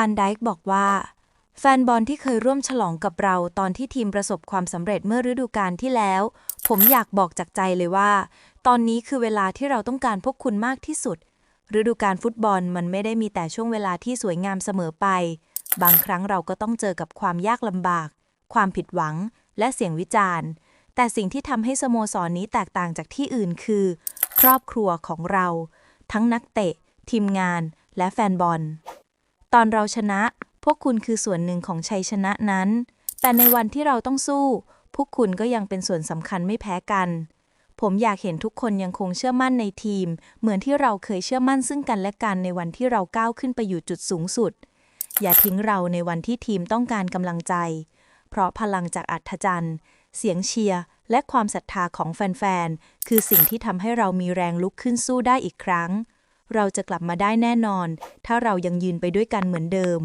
ฟันไดค์บอกว่า แฟนบอลที่เคยร่วมฉลองกับเราตอนที่ทีมประสบความสำเร็จเมื่อฤดูกาลที่แล้ว ผมอยากบอกจากใจเลยว่า ตอนนี้คือเวลาที่เราต้องการพวกคุณมากที่สุด ฤดูกาลฟุตบอลมันไม่ได้มีแต่ช่วงเวลาที่สวยงามเสมอไป บางครั้งเราก็ต้องเจอกับความยากลำบาก ความผิดหวัง และเสียงวิจารณ์ แต่สิ่งที่ทำให้สโมสรนี้แตกต่างจากที่อื่นคือ ครอบครัวของเรา ทั้งนักเตะ ทีมงาน และแฟนบอล ตอนเราชนะ พวกคุณคือส่วนหนึ่งของชัยชนะนั้น แต่ในวันที่เราต้องสู้ พวกคุณก็ยังเป็นส่วนสำคัญไม่แพ้กัน ผมอยากเห็นทุกคนยังคงเชื่อมั่นในทีม เหมือนที่เราเคยเชื่อมั่นซึ่งกันและกันในวันที่เราก้าวขึ้นไปอยู่จุดสูงสุด อย่าทิ้งเราในวันที่ทีมต้องการกำลังใจ เพราะพลังจากอัธจันทร์ เสียงเชียร์และความศรัทธาของแฟนๆ คือสิ่งที่ทำให้เรามีแรงลุกขึ้นสู้ได้อีกครั้ง เราจะกลับมาได้แน่นอน ถ้าเรายังยืนไปด้วยกันเหมือนเดิม